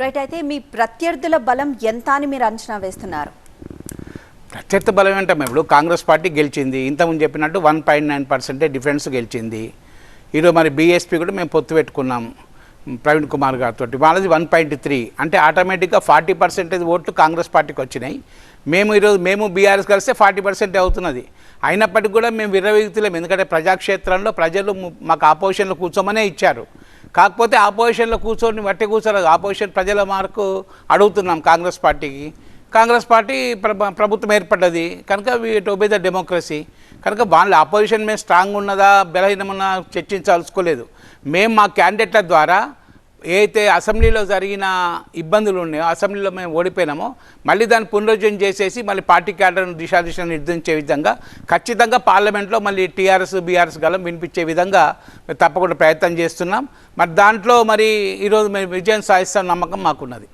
Right అయితే మీ ప్రత్యర్థుల బలం ఎంత అని మీరు అంచనా వేస్తున్నారు? ప్రత్యర్థి బలం ఏంటమ్మా ఇప్పుడు కాంగ్రెస్ పార్టీ గెలిచింది. ఇంతకుముందు చెప్పినట్టు వన్ పాయింట్ నైన్ పర్సెంటే డిఫరెన్స్ గెలిచింది. ఈరోజు మరి బీఎస్పీ కూడా మేము పొత్తు పెట్టుకున్నాం ప్రవీణ్ కుమార్ గారితో వాళ్ళది వన్ పాయింట్ త్రీ. అంటే ఆటోమేటిక్గా ఫార్టీ పర్సెంటేజ్ ఓట్లు కాంగ్రెస్ పార్టీకి వచ్చినాయి. మేము ఈరోజు మేము బీఆర్ఎస్ కలిస్తే ఫార్టీ పర్సెంట్ అవుతున్నది. అయినప్పటికీ కూడా మేము విరవీగుతలేము ఎందుకంటే ప్రజాక్షేత్రంలో ప్రజలు మాకు ఆపోజిషన్లో కూర్చోమనే ఇచ్చారు. కాకపోతే ఆపోజిషన్లో కూర్చొని మట్టి కూర్చోలేదు. ఆపోజిషన్ ప్రజల మార్కు అడుగుతున్నాం కాంగ్రెస్ పార్టీకి. కాంగ్రెస్ పార్టీ ప్రభ- ప్రభుత్వం ఏర్పడ్డది. కనుక వీట్ ఒబే ద డెమోక్రసీ. కనుక వాళ్ళ అపోజిషన్ మేము స్ట్రాంగ్ ఉన్నదా బలహీనమన్నా చర్చించాల్సుకోలేదు. మేము మా క్యాండిడేట్ల ద్వారా ఏదైతే అసెంబ్లీలో జరిగిన ఇబ్బందులు ఉన్నాయో అసెంబ్లీలో మేము ఓడిపోయినామో మళ్ళీ దాన్ని పునరుద్ధరణ చేసేసి మళ్ళీ పార్టీ క్యాడర్ను దిశాదిశ నిర్దేశించే విధంగా ఖచ్చితంగా పార్లమెంట్లో మళ్ళీ టీఆర్ఎస్ బీఆర్ఎస్ గలం వినిపించే విధంగా మేము తప్పకుండా ప్రయత్నం చేస్తున్నాం. మరి దాంట్లో మరి ఈరోజు మేము విజయం సాధిస్తాం నమ్మకం మాకున్నది.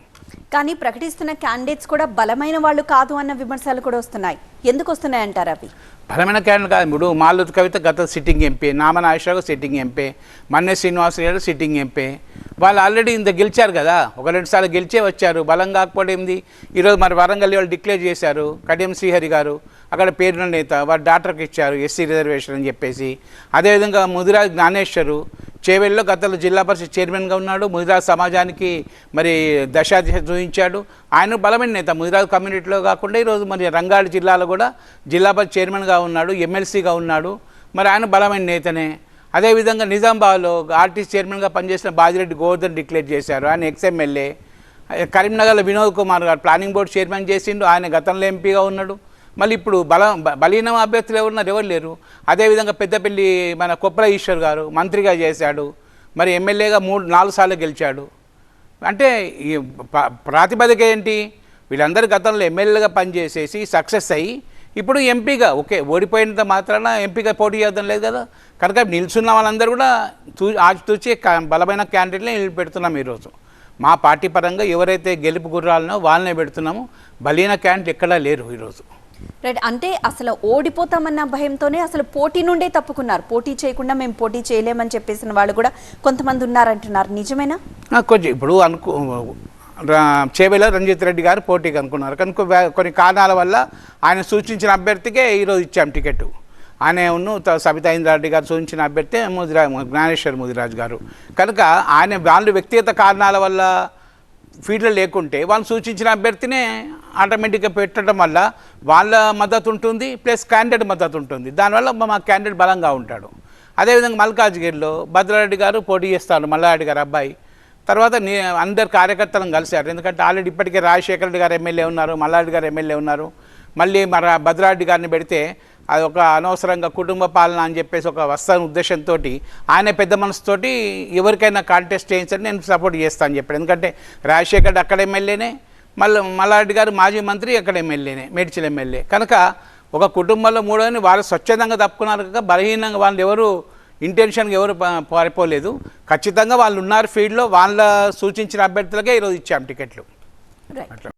కానీ ప్రకటిస్తున్న క్యాండిడేట్స్ కూడా బలమైన వాళ్ళు కాదు అన్న విమర్శలు కూడా వస్తున్నాయి. ఎందుకు వస్తున్నాయి అంటారు అవి? బలమైన క్యాండిడేట్ కాదు. ఇప్పుడు మాలూత్ కవిత గత sitting MP Nama Nageswara Rao sitting MP Manne Srinivasa Rao sitting MP వాళ్ళు ఆల్రెడీ ఇంత గెలిచారు కదా. ఒక రెండు సార్లు గెలిచే వచ్చారు. బలం కాకపోవడం ఏంది? ఈరోజు మరి వరంగల్ వాళ్ళు డిక్లేర్ చేశారు. కడియం శ్రీహరి గారు అక్కడ పేరున్న నేత వారి డాక్టర్కి ఇచ్చారు ఎస్సీ రిజర్వేషన్ అని చెప్పేసి. అదేవిధంగా ముదిరాజ్ జ్ఞానేశ్వరు చేవెల్లో గతంలో జిల్లా పరిషత్ చైర్మన్గా ఉన్నాడు. ముదిరాజ్ సమాజానికి మరి దశాదిశ చూపించాడు. ఆయన బలమైన నేత. ముదిరాజ్ కమ్యూనిటీలో కాకుండా ఈరోజు మరి రంగారెడ్డి జిల్లాలో కూడా జిల్లా పరిషత్ చైర్మన్గా ఉన్నాడు ఎమ్మెల్సీగా ఉన్నాడు. మరి ఆయన బలమైన నేతనే. అదేవిధంగా నిజామాబాద్లో ఆర్టీసీ చైర్మన్గా పనిచేసిన బాజిరెడ్డి గోవర్ధన్ డిక్లేర్ చేశారు. ఆయన ఎక్స్ఎమ్మెల్యే. కరీంనగర్లో వినోద్ కుమార్ గారు ప్లానింగ్ బోర్డు చైర్మన్ చేసిండు. ఆయన గతంలో ఎంపీగా ఉన్నాడు. మళ్ళీ ఇప్పుడు బల బ- బలీనం అభ్యర్థులు ఎవరున్నారు? ఎవరు లేరు. అదేవిధంగా పెద్దపల్లి మన కొప్పల ఈశ్వర్ గారు మంత్రిగా చేశాడు. మరి ఎమ్మెల్యేగా మూడు నాలుగు సార్లు గెలిచాడు. అంటే ఈ ప- ప్రాతిపదిక ఏంటి? వీళ్ళందరూ గతంలో ఎమ్మెల్యేగా పనిచేసేసి సక్సెస్ అయ్యి ఇప్పుడు ఎంపీగా ఓకే ఓడిపోయినంత మాత్రాన ఎంపీగా పోటీ చేద్దాం లేదు కదా. కనుక నిల్చున్న వాళ్ళందరూ కూడా తూ ఆచితూచి బలమైన క్యాండిడేట్లే పెడుతున్నాం ఈరోజు. మా పార్టీ పరంగా ఎవరైతే గెలుపు గుర్రాలనో వాళ్ళనే పెడుతున్నాము. బలీన క్యాండిడేట్ ఎక్కడా లేరు ఈరోజు. రైట్ అంటే అసలు ఓడిపోతామన్న భయంతోనే అసలు పోటీ నుండే తప్పుకున్నారు. పోటీ చేయకుండా మేము పోటీ చేయలేమని చెప్పేసిన వాళ్ళు కూడా కొంతమంది ఉన్నారంటున్నారు. నిజమేనా? కొంచెం ఇప్పుడు అనుకో చేవేలో రంజిత్ రెడ్డి గారు పోటీకి అనుకున్నారు. కనుక కొన్ని కారణాల వల్ల ఆయన సూచించిన అభ్యర్థికే ఈరోజు ఇచ్చాం టికెట్. ఆయన ఉన్ను సబితా ఇంద్రారెడ్డి గారు సూచించిన అభ్యర్థి ముదిరా జ్ఞానేశ్వర్ ముదిరాజ్ గారు. కనుక ఆయన వాళ్ళు వ్యక్తిగత కారణాల వల్ల ఫీల్డ్లో లేకుంటే వాళ్ళు సూచించిన అభ్యర్థినే ఆటోమేటిక్గా పెట్టడం వల్ల వాళ్ళ మద్దతు ఉంటుంది ప్లస్ క్యాండిడేట్ మద్దతు ఉంటుంది. దానివల్ల మా- మా క్యాండిడేట్ బలంగా ఉంటాడు. అదేవిధంగా మల్కాజ్గిరిలో భద్రారెడ్డి గారు పోటీ చేస్తాడు మల్లారెడ్డి గారు అబ్బాయి. తర్వాత నే అందరు కార్యకర్తలను కలిశారు. ఎందుకంటే ఆల్రెడీ ఇప్పటికే రాజశేఖర రెడ్డి గారు ఎమ్మెల్యే ఉన్నారు మల్లారెడ్డి గారు ఎమ్మెల్యే ఉన్నారు. మళ్ళీ మన భద్రారెడ్డి గారిని పెడితే అది ఒక అనవసరంగా కుటుంబ పాలన అని చెప్పేసి ఒక వస్తాన ఉద్దేశంతో ఆయన పెద్ద మనసుతోటి ఎవరికైనా కాంటెస్ట్ చేయించండి నేను సపోర్ట్ చేస్తాను అని చెప్పాడు. ఎందుకంటే రాజశేఖర్ అక్కడ ఎమ్మెల్యేనే మళ్ళీ మల్లారెడ్డి గారు మాజీ మంత్రి అక్కడ ఎమ్మెల్యేనే మేడ్చల్ ఎమ్మెల్యే. కనుక ఒక కుటుంబంలో మూడోని వారు స్వచ్ఛందంగా తప్పుకున్నారు కనుక బలహీనంగా వాళ్ళు ఎవరు ఇంటెన్షన్గా ఎవరు పారిపోలేదు. ఖచ్చితంగా వాళ్ళు ఉన్నారు ఫీల్డ్లో వాళ్ళ సూచించిన అభ్యర్థులకే ఈరోజు ఇచ్చాం టికెట్లు.